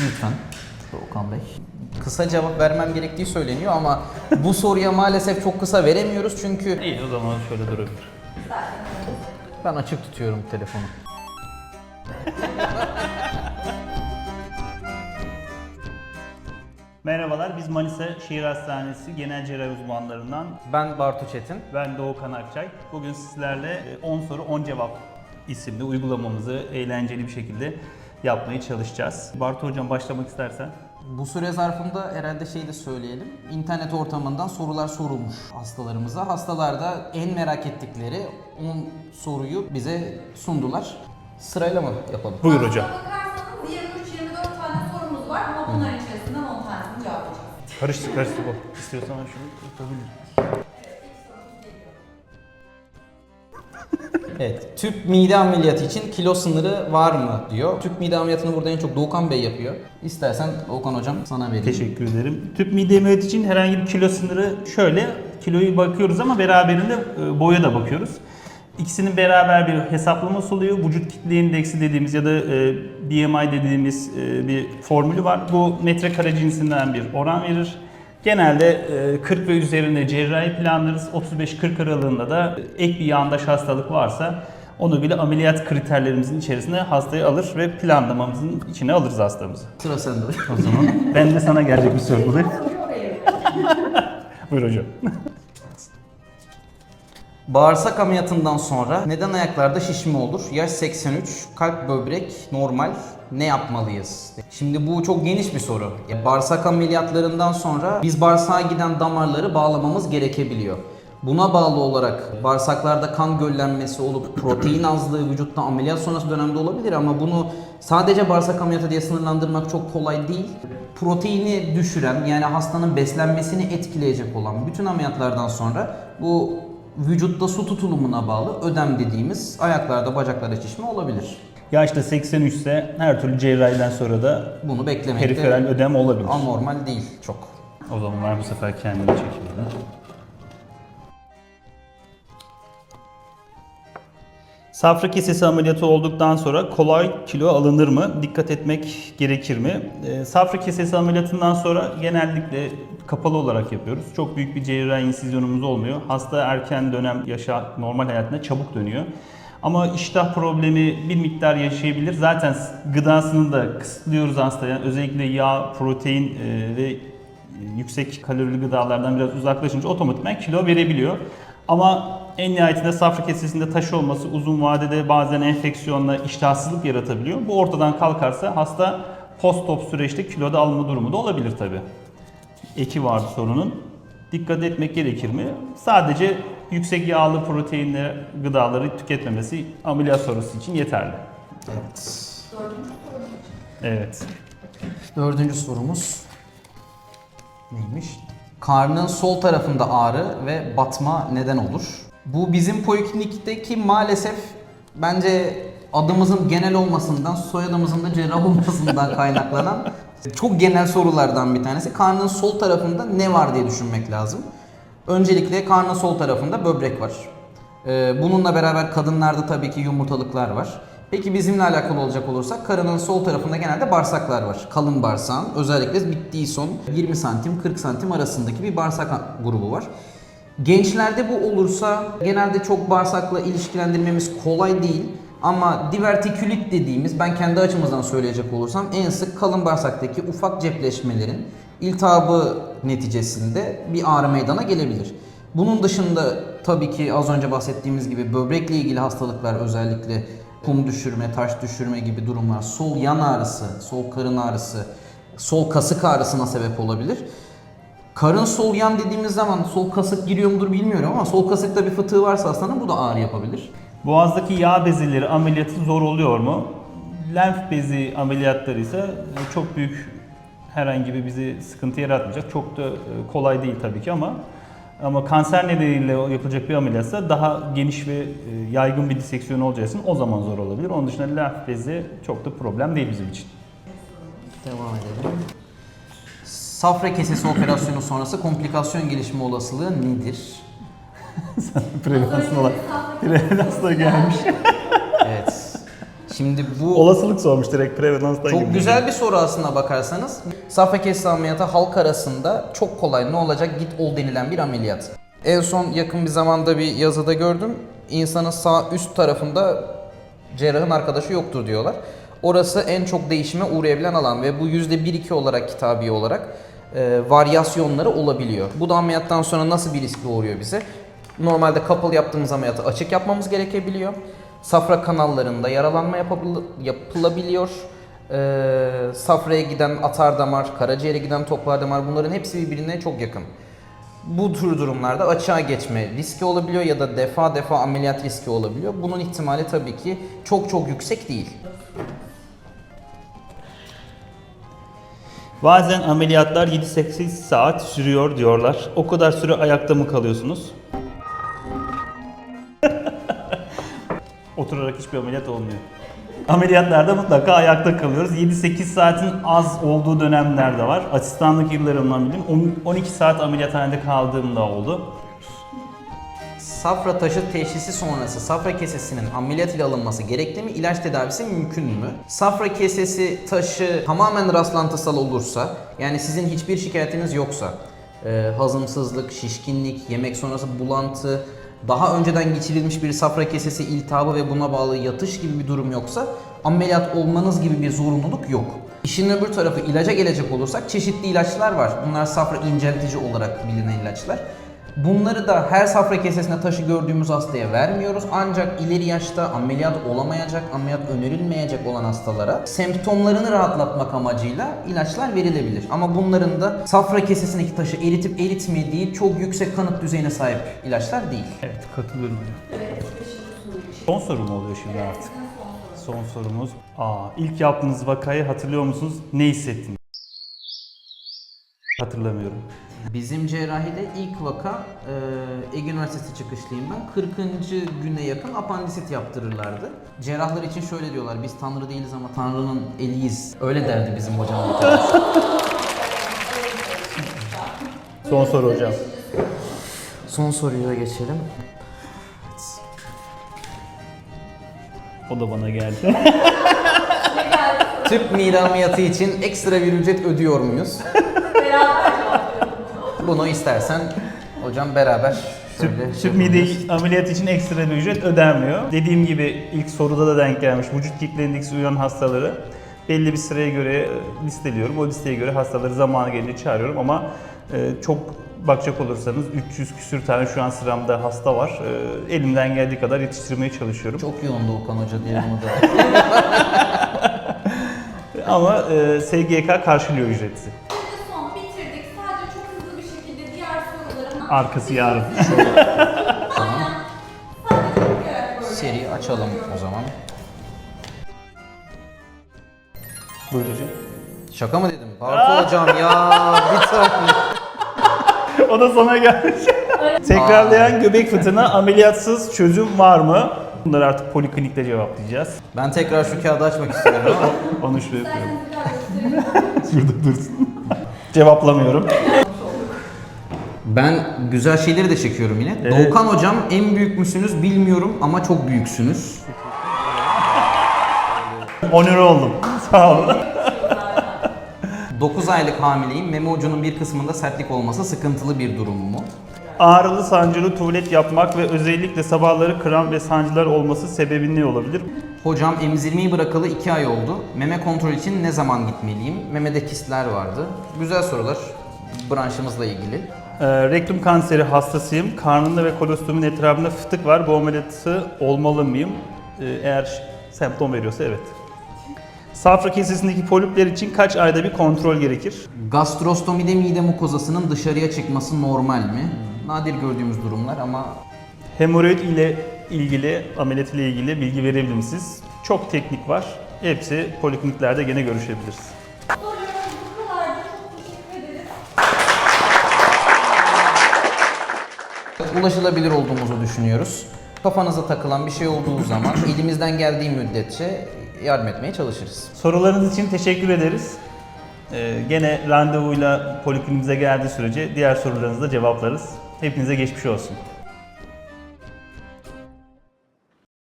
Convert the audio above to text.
Lütfen Doğukan Bey. Kısa cevap vermem gerektiği söyleniyor ama bu soruya maalesef çok kısa veremiyoruz çünkü İyi o zaman şöyle durabilir. ben açık tutuyorum telefonu. Merhabalar, biz Manisa Şehir Hastanesi Genel Cerrahi Uzmanlarından Ben Bartu Çetin. ben Doğukan Akçay. Bugün sizlerle e, 10 soru 10 cevap isimli uygulamamızı eğlenceli bir şekilde yapmaya çalışacağız. Bartu Hocam başlamak istersen. Bu süre zarfında herhalde şey de söyleyelim. İnternet ortamından sorular sorulmuş hastalarımıza. Hastalar da en merak ettikleri 10 soruyu bize sundular. Sırayla mı yapalım? Buyur hocam. Bakarsanız 23-24 tane sorumuz var ama bunların içerisinden 10 tanesini cevaplayacağız. Karıştı karıştı bu. İstiyorsan ben şunu yapabilirim. Evet, tüp mide ameliyatı için kilo sınırı var mı diyor. Tüp mide ameliyatını burada en çok Doğukan Bey yapıyor. İstersen Doğukan hocam sana vereyim. Teşekkür ederim. Tüp mide ameliyatı için herhangi bir kilo sınırı şöyle. Kiloyu bakıyoruz ama beraberinde e, boya da bakıyoruz. İkisinin beraber bir hesaplaması oluyor. Vücut kitle indeksi dediğimiz ya da e, BMI dediğimiz e, bir formülü var. Bu metrekare cinsinden bir oran verir. Genelde e, 40 ve üzerinde cerrahi planlarız. 35-40 aralığında da ek bir yandaş hastalık varsa onu bile ameliyat kriterlerimizin içerisine hastayı alır ve planlamamızın içine alırız hastamızı. Sıra sende. O zaman ben de sana gelecek bir soru bulayım. Buyur hocam. Bağırsak ameliyatından sonra neden ayaklarda şişme olur? Yaş 83, kalp böbrek normal. Ne yapmalıyız? Şimdi bu çok geniş bir soru. E, Bağırsak ameliyatlarından sonra biz bağırsağa giden damarları bağlamamız gerekebiliyor. Buna bağlı olarak bağırsaklarda kan göllenmesi olup protein azlığı vücutta ameliyat sonrası dönemde olabilir ama bunu sadece bağırsak ameliyatı diye sınırlandırmak çok kolay değil. Proteini düşüren yani hastanın beslenmesini etkileyecek olan bütün ameliyatlardan sonra bu vücutta su tutulumuna bağlı ödem dediğimiz ayaklarda bacaklarda şişme olabilir. Yaşta 83 ise her türlü cerrahiden sonra da Bunu beklemekte periferal ödem olabilir. anormal değil çok. O zaman ben bu sefer kendimi çekeyim. Safra kesesi ameliyatı olduktan sonra kolay kilo alınır mı? Dikkat etmek gerekir mi? Ee, safra kesesi ameliyatından sonra genellikle kapalı olarak yapıyoruz. Çok büyük bir cerrahi insizyonumuz olmuyor. Hasta erken dönem yaşa normal hayatına çabuk dönüyor. Ama iştah problemi bir miktar yaşayabilir. Zaten gıdasını da kısıtlıyoruz hastaya. Özellikle yağ, protein e, ve yüksek kalorili gıdalardan biraz uzaklaşınca otomatikman kilo verebiliyor. Ama en nihayetinde safra kesesinde taş olması uzun vadede bazen enfeksiyonla iştahsızlık yaratabiliyor. Bu ortadan kalkarsa hasta post-op süreçte kiloda alma durumu da olabilir tabi. Eki vardı sorunun. Dikkat etmek gerekir mi? Sadece yüksek yağlı proteinli gıdaları tüketmemesi ameliyat sonrası için yeterli. Evet. Evet. Dördüncü sorumuz neymiş? Karnın sol tarafında ağrı ve batma neden olur. Bu bizim poliklinikteki maalesef bence adımızın genel olmasından, soyadımızın da cerrah olmasından kaynaklanan çok genel sorulardan bir tanesi. Karnın sol tarafında ne var diye düşünmek lazım. Öncelikle karnın sol tarafında böbrek var. Ee, Bununla beraber kadınlarda tabii ki yumurtalıklar var. Peki bizimle alakalı olacak olursak karının sol tarafında genelde bağırsaklar var. Kalın bağırsağın özellikle bittiği son 20 santim 40 santim arasındaki bir bağırsak grubu var. Gençlerde bu olursa genelde çok bağırsakla ilişkilendirmemiz kolay değil. Ama divertikülit dediğimiz ben kendi açımızdan söyleyecek olursam en sık kalın bağırsaktaki ufak cepleşmelerin iltihabı neticesinde bir ağrı meydana gelebilir. Bunun dışında tabii ki az önce bahsettiğimiz gibi böbrekle ilgili hastalıklar özellikle kum düşürme, taş düşürme gibi durumlar, sol yan ağrısı, sol karın ağrısı, sol kasık ağrısına sebep olabilir. Karın sol yan dediğimiz zaman sol kasık giriyor mudur bilmiyorum ama sol kasıkta bir fıtığı varsa hastanın bu da ağrı yapabilir. Boğazdaki yağ bezeleri ameliyatı zor oluyor mu? Lenf bezi ameliyatları ise çok büyük herhangi bir bizi sıkıntı yaratmayacak. Çok da e, kolay değil tabii ki ama ama kanser nedeniyle yapılacak bir ameliyatsa daha geniş ve e, yaygın bir diseksiyon olacağı için o zaman zor olabilir. Onun dışında lenf bezi çok da problem değil bizim için. Devam edelim. Safra kesesi operasyonu sonrası komplikasyon gelişme olasılığı nedir? Preventasyonla, preventasyonla gelmiş. Şimdi bu Olasılık sormuş direkt gibi. çok güzel bir soru aslına bakarsanız. Safra kesesi ameliyatı halk arasında çok kolay ne olacak git ol denilen bir ameliyat. En son yakın bir zamanda bir yazıda gördüm. İnsanın sağ üst tarafında cerrahın arkadaşı yoktur diyorlar. Orası en çok değişime uğrayabilen alan ve bu %1-2 olarak kitabi olarak e, varyasyonları olabiliyor. Bu da ameliyattan sonra nasıl bir risk doğuruyor bize? Normalde kapalı yaptığımız ameliyatı açık yapmamız gerekebiliyor. Safra kanallarında yaralanma yapılabiliyor. Ee, safraya giden atar damar, karaciğere giden toplar damar bunların hepsi birbirine çok yakın. Bu tür durumlarda açığa geçme riski olabiliyor ya da defa defa ameliyat riski olabiliyor. Bunun ihtimali tabii ki çok çok yüksek değil. Bazen ameliyatlar 7-8 saat sürüyor diyorlar. O kadar süre ayakta mı kalıyorsunuz? Oturarak hiçbir ameliyat olmuyor. Ameliyatlarda mutlaka ayakta kalıyoruz. 7-8 saatin az olduğu dönemler de var. Asistanlık yıllarımdan bildim. 12 saat ameliyathanede kaldığım da oldu. Safra taşı teşhisi sonrası safra kesesinin ameliyat ile alınması gerekli mi? İlaç tedavisi mümkün mü? Safra kesesi taşı tamamen rastlantısal olursa, yani sizin hiçbir şikayetiniz yoksa, e, hazımsızlık, şişkinlik, yemek sonrası bulantı, daha önceden geçirilmiş bir safra kesesi iltihabı ve buna bağlı yatış gibi bir durum yoksa ameliyat olmanız gibi bir zorunluluk yok. İşin öbür tarafı ilaca gelecek olursak çeşitli ilaçlar var. Bunlar safra inceltici olarak bilinen ilaçlar. Bunları da her safra kesesine taşı gördüğümüz hastaya vermiyoruz. Ancak ileri yaşta ameliyat olamayacak, ameliyat önerilmeyecek olan hastalara semptomlarını rahatlatmak amacıyla ilaçlar verilebilir. Ama bunların da safra kesesindeki taşı eritip eritmediği çok yüksek kanıt düzeyine sahip ilaçlar değil. Evet katılıyorum hocam. Son soru mu oluyor şimdi artık? Son sorumuz. Aa, ilk yaptığınız vakayı hatırlıyor musunuz? Ne hissettiniz? Hatırlamıyorum. Bizim cerrahide ilk vaka e, Ege Üniversitesi çıkışlıyım ben. 40. güne yakın apandisit yaptırırlardı. Cerrahlar için şöyle diyorlar, biz Tanrı değiliz ama Tanrı'nın eliyiz. Öyle derdi bizim hocam bir tanesi. Son soru hocam. Son soruya geçelim. O da bana geldi. Tüp mide ameliyatı için ekstra bir ücret ödüyor muyuz? Beraber. Bunu istersen hocam beraber şöyle... Tüp mide ameliyatı için ekstra bir ücret ödenmiyor. Dediğim gibi ilk soruda da denk gelmiş. Vücut kitle indeksi uyan hastaları belli bir sıraya göre e, listeliyorum. O listeye göre hastaları zamanı gelince çağırıyorum ama e, çok bakacak olursanız 300 küsür tane şu an sıramda hasta var. E, Elimden geldiği kadar yetiştirmeye çalışıyorum. Çok yoğundu Okan Hoca diye bunu da. Ama SGK karşılıyor ücreti. Şimdi son bitirdik. Sadece çok hızlı bir şekilde diğer soruların Arkası yarın. Aynen. Sadece okuyarak böyle. Seri açalım o zaman. Buyur hocam. Şaka mı dedim? Bartu hocam ya bir tane. O da sana gelmiş. Tekrarlayan göbek fıtığına ameliyatsız çözüm var mı? Bunları artık poliklinikte cevaplayacağız. Ben tekrar şu kağıdı açmak istiyorum. Onu şuraya koyalım. Şurada dursun. Cevaplamıyorum. Ben güzel şeyleri de çekiyorum yine. Evet. Doğukan hocam en büyük müsünüz bilmiyorum ama çok büyüksünüz. Onur oldum. Sağ olun. 9 aylık hamileyim. Meme ucunun bir kısmında sertlik olması sıkıntılı bir durum mu? Ağrılı sancılı tuvalet yapmak ve özellikle sabahları kram ve sancılar olması sebebi ne olabilir? Hocam emzirmeyi bırakalı 2 ay oldu. Meme kontrol için ne zaman gitmeliyim? Memede kistler vardı. Güzel sorular. Branşımızla ilgili. Ee, rektum kanseri hastasıyım. Karnımda ve kolostomun etrafında fıtık var. Bu ameliyatı olmalı mıyım? Ee, eğer semptom veriyorsa evet. Safra kesesindeki polipler için kaç ayda bir kontrol gerekir? Gastrostomide mide mukozasının dışarıya çıkması normal mi? Nadir gördüğümüz durumlar ama Hemoroid ile ilgili, ameliyat ile ilgili bilgi verebilir misiniz? Çok teknik var. Hepsi polikliniklerde gene görüşebiliriz. Ulaşılabilir olduğumuzu düşünüyoruz. Kafanıza takılan bir şey olduğu zaman elimizden geldiği müddetçe yardım etmeye çalışırız. Sorularınız için teşekkür ederiz. Ee, gene randevuyla polikliniğimize geldiği sürece diğer sorularınızı da cevaplarız. Hepinize geçmiş olsun.